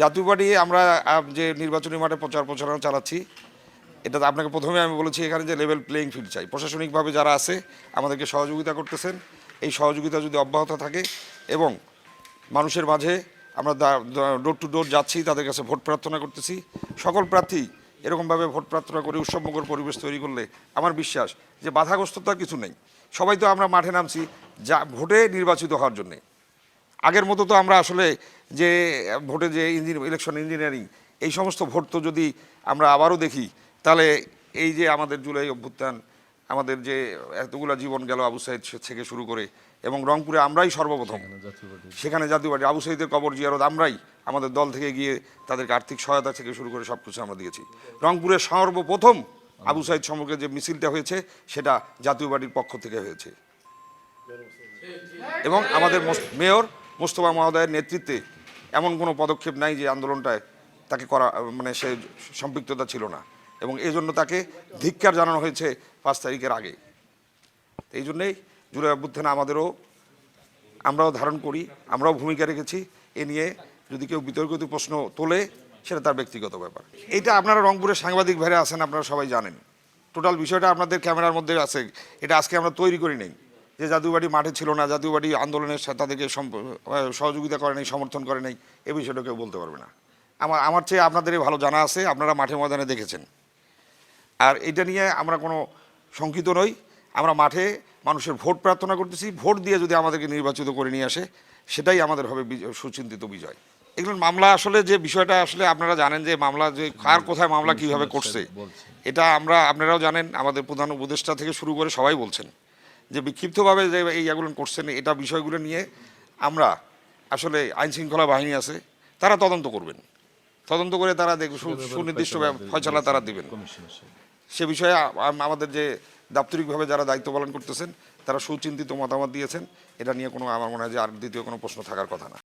জাতীয় আমরা যে নির্বাচনী মাঠে প্রচার প্রচারণা চালাচ্ছি, এটা আপনাকে প্রথমে আমি বলেছি এখানে যে লেভেল প্লেইং ফিল্ড চাই। প্রশাসনিকভাবে যারা আছে, আমাদেরকে সহযোগিতা করতেছেন। এই সহযোগিতা যদি অব্যাহত থাকে এবং মানুষের মাঝে আমরা ডোর টু ডোর যাচ্ছি, তাদের কাছে ভোট প্রার্থনা করতেছি। সকল প্রার্থী এরকমভাবে ভোট প্রার্থনা করে উৎসবমুখর পরিবেশ তৈরি করলে আমার বিশ্বাস যে বাধাগ্রস্ততা কিছু নেই। সবাই তো আমরা মাঠে নামছি, যা, ভোটে নির্বাচিত হওয়ার জন্যে। আগের মতো তো আমরা আসলে যে ভোটে যে ইঞ্জিন ইলেকশন ইঞ্জিনিয়ারিং এই সমস্ত ভোট তো যদি আমরা আবারও দেখি তাহলে এই যে আমাদের জুলাই অভ্যুত্থান আমাদের যে এতগুলা জীবন গেল আবু সাইদ থেকে শুরু করে এবং রংপুরে আমরাই সর্বপ্রথম। সেখানে জাতীয় পার্টি আবু সাইদের কবর জিয়ারত আমরাই আমাদের দল থেকে গিয়ে তাদেরকে আর্থিক সহায়তা থেকে শুরু করে সব কিছু আমরা দিয়েছি। রংপুরে সর্বপ্রথম আবু সাইদ সম্পর্কে যে মিছিলটা হয়েছে সেটা জাতীয় পার্টির পক্ষ থেকে হয়েছে। এবং আমাদের মেয়র মোস্তফা মহোদয়ের নেতৃত্বে এমন কোনো পদক্ষেপ নাই যে আন্দোলনটায় তাকে করা মানে সে সম্পৃক্ততা ছিল না। এবং এই জন্য তাকে ধিক্কার জানানো হয়েছে পাঁচ তারিখের আগে। এই জন্যেই জুলাই অভ্যুত্থানে আমাদেরও, আমরাও ধারণ করি, আমরাও ভূমিকা রেখেছি এ নিয়ে। যদি কেউ বিতর্কিত প্রশ্ন তোলে, সেটা তার ব্যক্তিগত ব্যাপার। এটা আপনারা রংপুরের সাংবাদিক ভাইরা আছেন, আপনারা সবাই জানেন। টোটাল বিষয়টা আপনাদের ক্যামেরার মধ্যে আছে। এটা আজকে আমরা তৈরি করি নেই। যে জাদুবাড়ি মাঠে ছিল না জাদুবাড়ি আন্দোলনের সাথে তাদেরকে সহযোগিতা করে নেই সমর্থন করে নেই এ বিষয়টা কেউ বলতে পারবে না। আমার আমার চেয়ে আপনাদেরই ভালো জানা আছে আপনারা মাঠে ময়দানে দেখেছেন। আর এটা নিয়ে আমরা কোনো শঙ্কিত নই আমরা মাঠে মানুষের ভোট প্রার্থনা করতেছি ভোট দিয়ে যদি আমাদেরকে নির্বাচিত করে নিয়ে আসে সেটাই আমাদের হবে সুচিন্তিত বিজয়। এগুলো মামলা আসলে যে বিষয়টা আসলে আপনারা জানেন যে মামলা যে কার কোথায় মামলা কীভাবে করছে এটা আমরা আপনারাও জানেন আমাদের প্রধান উপদেষ্টা থেকে শুরু করে সবাই বলছেন। যে বিক্ষিপ্তভাবে যে এই আগুলন করছেন এটা বিষয়গুলো নিয়ে আমরা আসলে আইন শৃঙ্খলা বাহিনী আছে তারা তদন্ত করবেন। তদন্ত করে তারা দেখ সুনির্দিষ্ট ফয়সালা তারা দিবেন। সে বিষয়ে আমাদের যে দাপ্তরিকভাবে যারা দায়িত্ব পালন করতেছেন তারা সুচিন্তিত মতামত দিয়েছেন এটা নিয়ে কোনো আমার মনে হয় যে আর দ্বিতীয় কোনো প্রশ্ন থাকার কথা না।